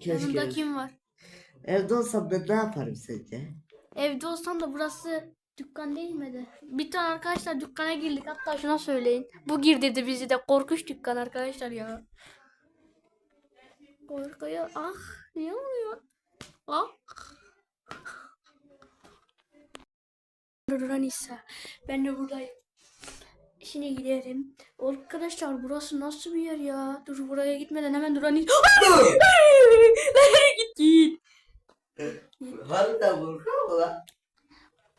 Keşke. Yanımda kim var? Evde olsam da ne yaparım sence? Evde olsam da burası dükkan değil miydi? Bir tane arkadaşlar dükkana girdik. Hatta şuna söyleyin. Bu girdirdi bizi de. Korkunç dükkan arkadaşlar ya. Korkuyor. Ah. Ne oluyor? Ah. Duran İsa. Ben de buradayım. Şimdi gidelim. Arkadaşlar burası nasıl bir yer ya? Dur buraya gitmeden hemen Duran İsa. Nereye gittin? Harbiden korkuyor mu lan?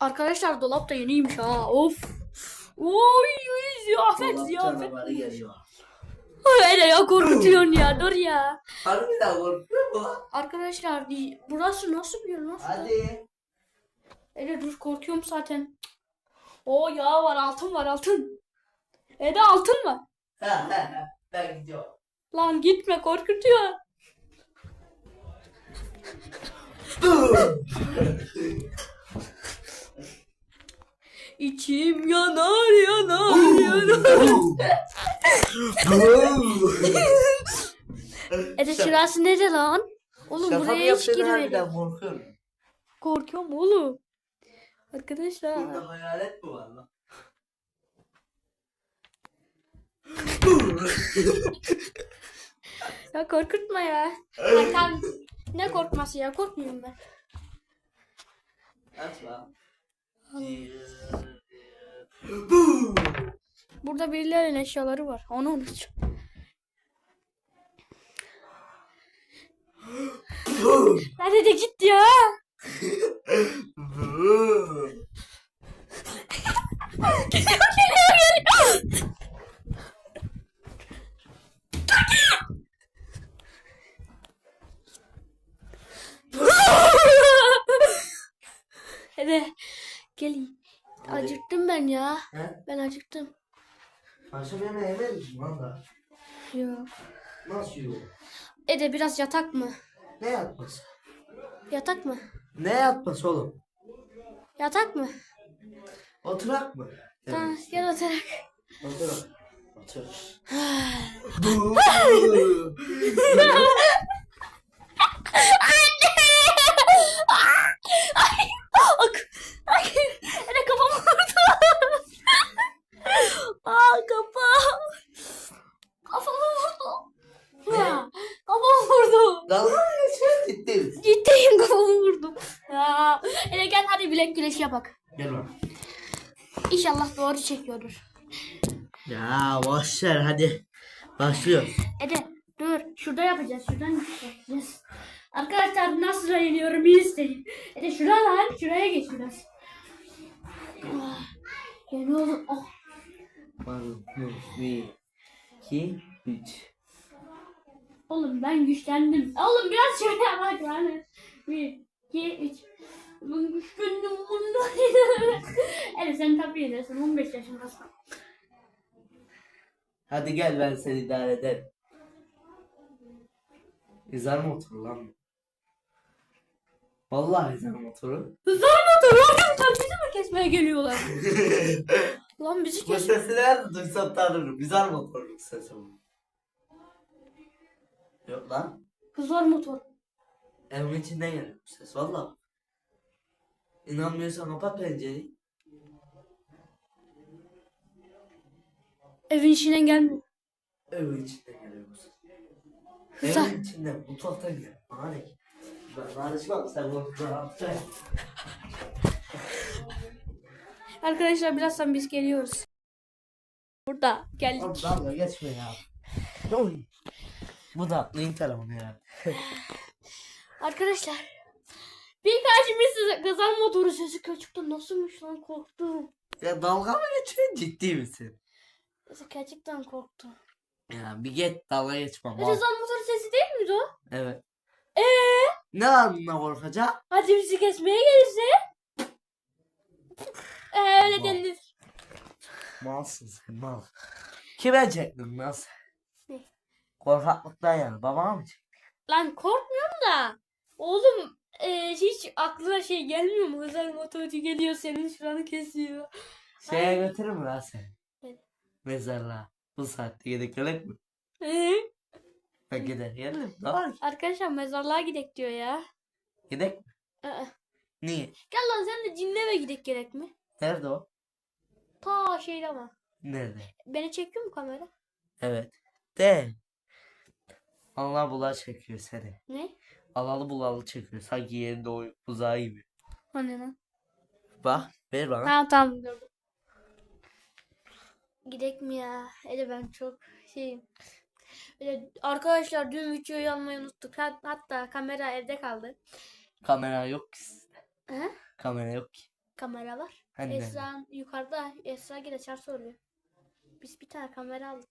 Arkadaşlar dolap da yeniymiş ha. Of. Oy ziyafet ziyafet. Öyle ya korkutuyorsun ya dur ya. Harbiden korkuyor mu lan? Arkadaşlar burası nasıl bir yer nasıl? Hadi. Ede dur korkuyorum zaten. O ya var altın var altın. Ede altın var. Ha, ha, ha. ben gidiyorum. Lan gitme korkutuyor. İçim yanar yanar yanar. Ede şurası nerede lan? Oğlum Şaka mı buraya hiç yaptın girmedim. harbiden korkuyorum. Korkuyorum oğlum. Arkadaşlar. Burada hayalet mi var lan? Ya korkutma ya. Ay, tamam. Ne korkması ya korkmuyorum ben. Lan. Burada birilerinin eşyaları var. Onu unut. Nerede de gitti ya? Geliyor geliyor geliyor. Hadi gelin. Acıktım ben ya. He? Ben acıktım. Akşam mi valla? Yok. Nasıl yok? Ede biraz yatak mı? Ne yapması? Yatak mı? Ne yapması oğlum? Yatak mı? Oturak mı? Tamam gel oturak. Oturak. Otur. Ay, ak, ay, Ede kafam vurdu. Aa kafam. Kafama vurdu. Ya, kafama vurdu. Dalga geçiyor ciddi. Ciddiyim kafama vurdu. Ya. Hele gel hadi bilek güreşi yapak. Gel bak. İnşallah doğru çekiyordur. Ya boş ver hadi. Başlıyor. Ede dur şurada yapacağız. Şuradan yapacağız. Arkadaşlar nasıl yeniyorum iyi isteyin. Ede şuradan şuraya geç biraz. Ah, Ya ne olur. Ah. One, two, three. 2, 3. Oğlum ben güçlendim. Oğlum biraz şöyle bak lan. 1, 2, 3. Ben güçlendim bundan. evet sen tabii edersin. 15 yaşındasın. Hadi gel ben seni idare ederim. Hizar mı oturur lan? Vallahi hizar mı oturur? Hizar mı oturur? Oğlum tabii mi kesmeye geliyorlar? Lan bizi Bu kes. sesi nerede duysam tanırım. İzar motoru sesi bu. Yok lan. Hızlar motor. Evin içinden geliyor bu ses valla. İnanmıyorsan kapat pencereyi. Evin içinden gelmiyor. Evin içinden geliyor bu ses. Hızar. Evin içinden, mutfaktan geliyor. Bana ne? Ben karışmam sen ver. Arkadaşlar birazdan biz geliyoruz. Burada geldik. Oğlum dalga geçme ya. Oy. Bu da aklın telefonu ya. Arkadaşlar birkaç size kazan motoru sesi küçükten nasılmış lan korktum. Ya dalga mı geçiyorsun ciddi misin? Neyse gerçekten korktum. Ya bir git dalga geçme. Kazan motoru sesi değil miydi o? Evet. Eee Ne bunda korkacak? hadi bizi kesmeye gelirse. Ee, öyle Mal. denilir. Malsın sen mal. Kime çektin sen? Ne? Korkaklıktan yani babana mı çektin? Lan korkmuyorum da. Oğlum e, hiç aklına şey gelmiyor mu? Özel motorcu geliyor senin şuranı kesiyor. Şeye götürür mü lan seni? Evet. Mezarlığa. Bu saatte gidip gerek mi? Ee? Ha gider yerim. Ne var ki? Arkadaşlar mezarlığa gidek diyor ya. Gidek mi? Aa. Niye? Gel lan sen de cinleme gidek gerek mi? Nerede o? Ta şeyde ama. Nerede? Beni çekiyor mu kamera? Evet. De. Allah bula çekiyor seni. Ne? Alalı bulalı çekiyor. Sanki yerinde o uzağı gibi. Hani lan? Bak ver bana. Tamam tamam dur. Gidek mi ya? Hele ben çok şeyim. Böyle arkadaşlar dün videoyu almayı unuttuk. Hat- Hatta kamera evde kaldı. Kamera yok ki sizde. He? Kamera yok ki. Kamera var. Hani? Esra yukarıda. Esra gide çarşı soruyor. Biz bir tane kamera aldık.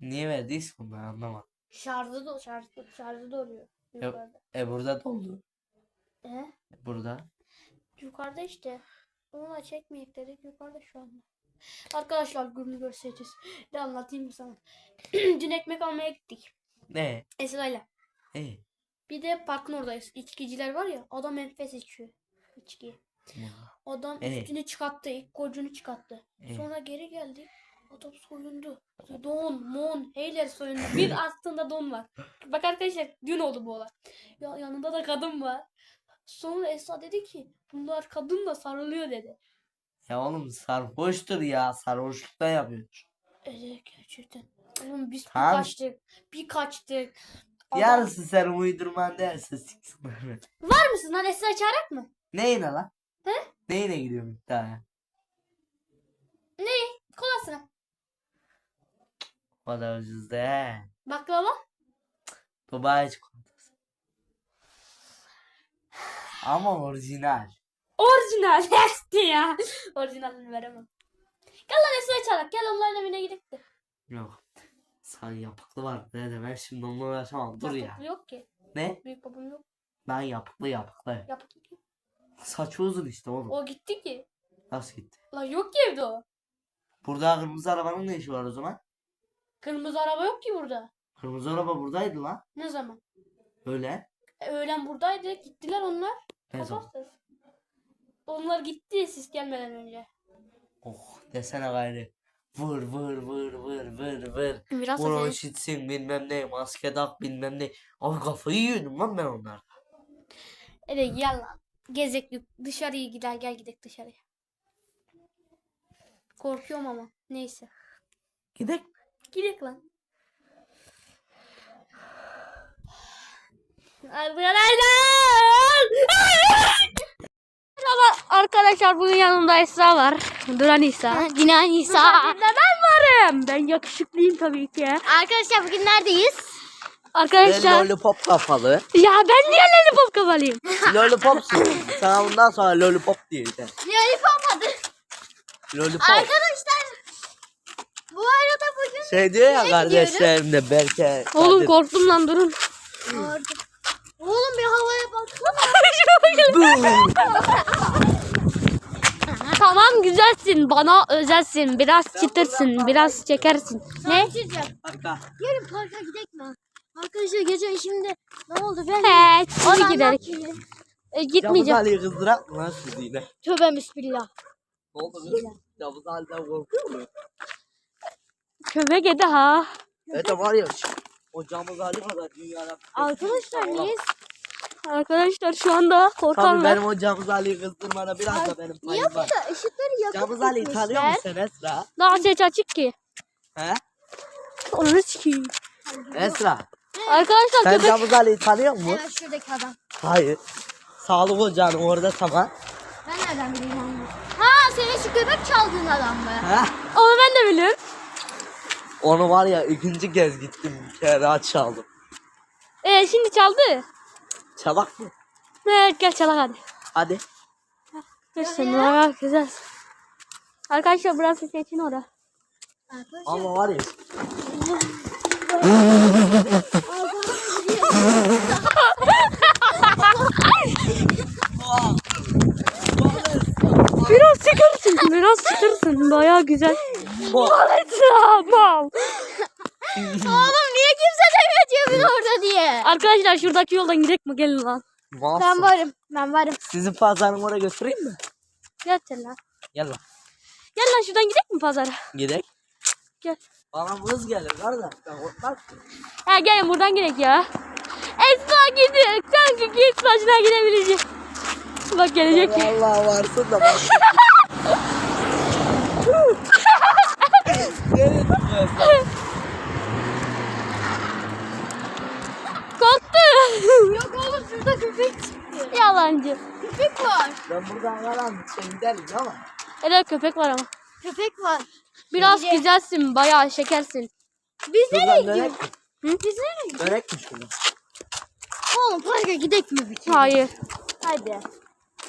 Niye verdiyse bunları anlamadım. Şarjı da şarjı, şarjı da oluyor. Yukarıda. E burada doldu. E? Burada. Yukarıda işte. Onu da çekmeyek dedik. Yukarıda şu anda. Arkadaşlar günü göstereceğiz. Ne anlatayım mı sana? Dün ekmek almaya gittik. Ne? Esra'yla. E. Bir de parkın oradayız. İçkiciler var ya. Adam enfes içiyor. İçki. Adam Evet. üstünü çıkarttı. ilk golcünü çıkarttı. Evet. Sonra geri geldi. Adam soyundu. Don, mon, heyler soyundu. Bir aslında don var. Bak arkadaşlar dün oldu bu olay. Ya yanında da kadın var. Sonra Esra dedi ki bunlar kadınla sarılıyor dedi. Ya oğlum sarhoştur ya. Sarhoşluktan yapıyor. Evet gerçekten. Oğlum biz bir Tamam. kaçtık. Bir kaçtık. Adam- Yarısı sen uydurman derse siksinler. Var mısın lan Esra çağırak mı? Neyine lan? He? Neyine gidiyorum iddiaya? Kolasına. O kadar ucuz de. Baklava. Dubai çikolatası. Ama orijinal. Orijinal. Hepsi ya. Orijinalini veremem. Gel lan Esra çağırak. Gel onların evine gidelim de. Yok. Sen yapıklı var. Ne de ben şimdi onunla uğraşamam. Dur ya. Yapıklı yok ki. Ne? Büyük babam yok. Ben yapıklı yapıklı. Yapıklı ki. Saçı uzun işte oğlum. O gitti ki. Nasıl gitti? Lan yok ki evde o. Burada kırmızı arabanın ne işi var o zaman? Kırmızı araba yok ki burada. Kırmızı araba buradaydı lan. Ne zaman? Öyle. E, öğlen buradaydı. Gittiler onlar. Ne zaman? Kapattı. Onlar gitti siz gelmeden önce. Oh desene gayrı. Vır vır vır vır vır vır. Biraz Bronşitsin bilmem ne. Maske tak bilmem ne. Abi kafayı yiyordum lan ben onlar. Hadi gel lan. Gezek dışarıya gider gel gidek dışarıya. Korkuyorum ama. Neyse. Gidek. Gidek lan. Arkadaşlar. Merhaba arkadaşlar bugün yanımda Esra var. Duran İsa. Dinan İsa. ben varım. Ben yakışıklıyım tabii ki. Arkadaşlar bugün neredeyiz? Arkadaşlar. lollipop kafalı. Ya ben niye lollipop kafalıyım? Lollipopsun. Sana bundan sonra lollipop diye bir tane. Lollipop adı. Lollipop. Arkadaşlar bu arada bugün Şey diyor ya kardeşlerim de Berke. Oğlum Kadir. korktum lan durun. Oğlum bir havaya baksana. tamam güzelsin. Bana özelsin. Biraz çıtırsın. Biraz çekersin. Ne? Arka. Yarın parka gidelim mi? Arkadaşlar gece şimdi ne oldu ben? He, şimdi anlatmayayım. E, Yavuz gitmeyeceğim. Ali'yi kızdırak mı lan siz yine? Tövbe bismillah. Ne oldu kız? Yavuz Ali'den korkuyor mu? Köpek yedi ha. Evet var ya şu- o Yavuz Ali kadar dünyada. Arkadaşlar niye? Arkadaşlar şu anda Tabii korkarlar. benim o Yavuz Ali'yi kızdırmada biraz da benim payım var. burada ışıkları yakıp Yavuz Ali'yi tanıyor gitmişler? musun Esra? Daha ses açık ki. He? Onu sikeyim. Esra. Arkadaşlar Sen köpek. Yavuz Ali'yi tanıyor musun? Evet şuradaki adam. Hayır. Sağlık ocağının orada tamam. Ben nereden bileyim onu? Ha senin şu köpek çaldığın adam mı? He? Onu ben de biliyorum. Onu var ya ikinci kez gittim bir kere daha çaldım. E şimdi çaldı. Çalak mı? Evet gel çalak hadi. Hadi. Sen bayağı güzel. Arkadaşlar burası seçin orada. Ama var ya. Biraz çıkarsın. Biraz çıkarsın. Bayağı güzel. Tamam. Oğlum niye kimse demiyor cebin orada diye? Arkadaşlar şuradaki yoldan gidelim mi? Gelin lan. Ben varım. Ben varım. Sizin pazarın oraya götüreyim mi? Gel sen lan. Gel lan. Gel lan şuradan gidelim mi pazara? Gidelim. Gel. Bana hız gelir kardeş. Ben korkmaz? Ya gelin buradan gidelim ya. Esma gidiyor. Sanki git başına gidebilecek. Bak gelecek ki. Allah varsın da bak. Nereye tutuyorsun? Korktu. Yok oğlum şurada köpek çıktı. Yalancı. Köpek var. Ben buradan kalan şey giderim ama. Evet köpek var ama. Köpek var. Biraz güzelsin. Bayağı şekersin. Biz mi? Hı? Biz nereye Dönek mi şuradan? Oğlum parka gidek mi bir kere? Hayır. Hadi.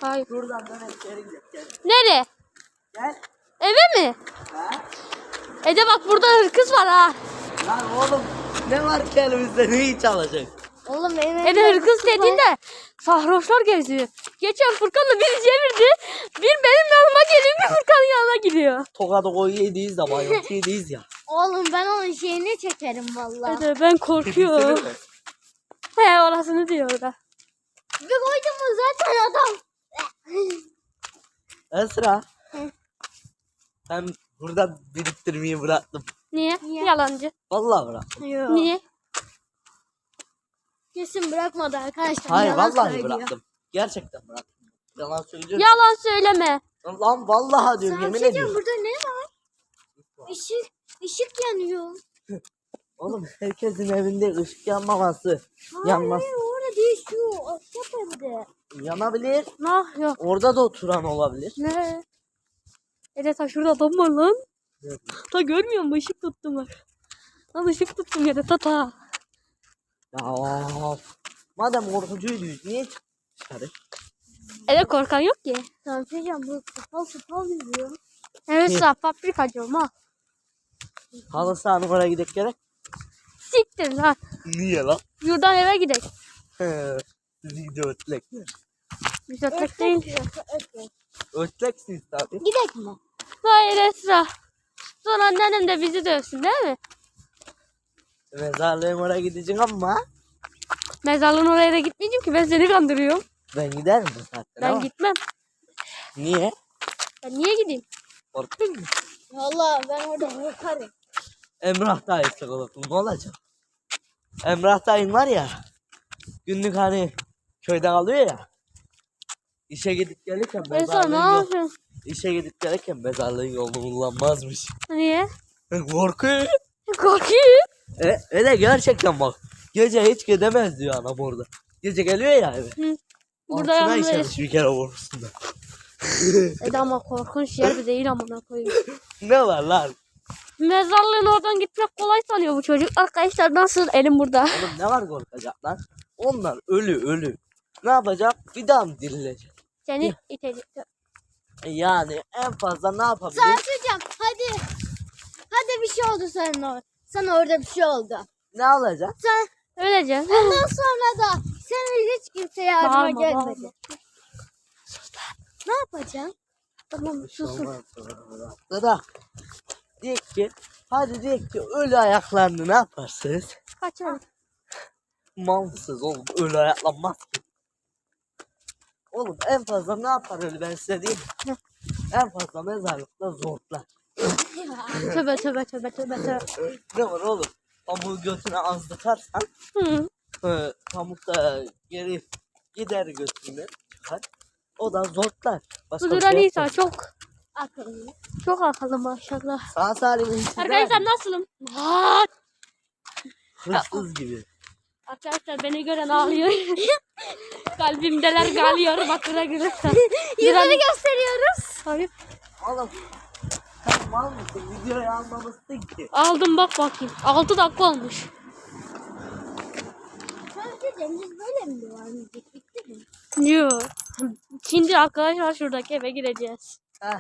Hayır. Şuradan dönek geri gidelim. Gel. Nereye? Gel. Eve mi? Ha? Ede bak burada hırkız var ha. Lan oğlum ne var ki elimizde neyi çalacak? Oğlum benim Ede hırkız dediğinde sarhoşlar geziyor. Geçen Furkan'la biri çevirdi. Bir benim yanıma geliyor bir Furkan'ın yanına gidiyor. Tokadı koyu yediyiz de bayıltı yediyiz ya. Oğlum ben onun şeyini çekerim valla. Ede ben korkuyorum. He orasını diyor da. Bir koydum mu zaten adam. Esra. Hı. Ben burada biriktirmeyi bıraktım. Niye? Niye? Yalancı. Vallahi bıraktım. Yok. Niye? Kesin bırakmadı arkadaşlar. Hayır yalan vallahi söylüyor. bıraktım. Gerçekten bıraktım. Yalan söylüyorum. Yalan söyleme. Lan vallahi diyorum Sana yemin şey ediyorum. burada ne var? Işık, ışık yanıyor. Oğlum herkesin evinde ışık yanmaması. Yanmaz. Hayır orada değişiyor. Ahşap evde. Yanabilir. Nah yok. Orada da oturan olabilir. Ne? Ede ta şurada adam var lan. Ta görmüyor musun? Işık tuttum var. Lan ışık tuttum yere ta ta. Ya of. Madem korkucuyduyuz niye çıktık dışarı? Ede korkan yok ki. Tamam bir şey diyeceğim, bu kapalı kapalı yüzüyor. Evet Hı. sağ fabrikacım ha. Halı sahanın oraya gidek gerek. Siktir lan. Niye lan? Yurdan eve gidelim. Video ötlek. Biz ötek değil. Ötleksiniz tabi. Gidek mi? Hayır Esra. Sonra anneannem de bizi dövsün değil mi? Mezarlığın oraya gideceksin ama Mezarlığın oraya da gitmeyeceğim ki ben seni kandırıyorum. ben giderim bu saatten Ben ama. gitmem. Niye? Ben niye gideyim? Korktun mu? Valla ben orada korkarım. Emrah dayı çıkalım. Ne olacak? Emrah dayın var ya. Günlük hani köyde kalıyor ya. İşe gidip gelirken Esra ne mezarlığın, yol, yapıyorsun? işe gidip gelirken mezarlığın yolunu kullanmazmış. Niye? Korkuyor. Korkuyor. E, öyle gerçekten bak. Gece hiç gidemez diyor anam orada. Gece geliyor ya eve. Hı. Burada Altına yalnız işemiş bir kere vurursun da. Ede ama korkunç yer de değil amına koyayım. Ne var lan? Mezarlığın oradan gitmek kolay sanıyor bu çocuk. Arkadaşlar nasıl? Elim burada. Oğlum ne var korkacak lan? Onlar ölü ölü. Ne yapacak? Bir daha mı dirilecek? Seni itecek. E Yani en fazla ne yapabilir? Söyleyeceğim. Hadi. Hadi bir şey oldu sana. Sana orada bir şey oldu. Ne alacak? Sen Öylece. ondan sonra da senin hiç kimse yardıma Bağırma, gelmedi. bağırma. Ne yapacaksın? Tamam susun. Da da. Diyek ki hadi diyek ki ölü ayaklarını ne yaparsınız? Kaçalım. Malsız oğlum ölü ayaklanmaz ki. Oğlum en fazla ne yapar ölü ben size diyeyim. mi? en fazla mezarlıkta zorlar. Tövbe tövbe tövbe tövbe tövbe. ne var oğlum? Pamuğu götüne az tıkarsan Hı. e, pamuk da geri gider götüne çıkar. O da zorlar. Başka Bu bir duran şey İsa yapmaz. çok Akıllı. çok akıllı maşallah. Sağ salim. Arkadaşlar nasılım? Aa! Hırsız gibi. Arkadaşlar beni gören ağlıyor. Kalbimdeler galıyor bakıra gülürsen. Yüzünü gösteriyoruz. Hayır. Oğlum mal mısın? Videoyu almamışsın ki. Aldım bak bakayım. 6 dakika olmuş. Diyeceğim. Biz böyle mi devam edecek? Bitti mi? Yok. Şimdi arkadaşlar şuradaki eve gireceğiz. Heh.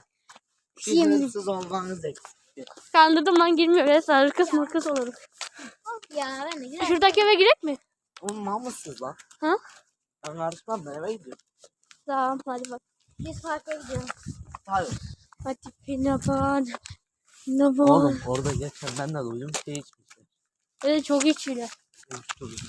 Şimdi- hırsız olmanız eksikti. Kandırdım lan girmiyor. Esra hırkız mırkız oluruz. Ya ben de. Şuradaki eve girek mi? Oğlum mal mısınız lan? Ha? Ben karışmam ben eve gidiyorum. Tamam hadi bak. Biz parka gidiyoruz. Hayır. Hadi pinapan. Pinapan. Oğlum orada geçen ben de duydum şey içmişler. Evet çok içiyor. Uyuşturucu.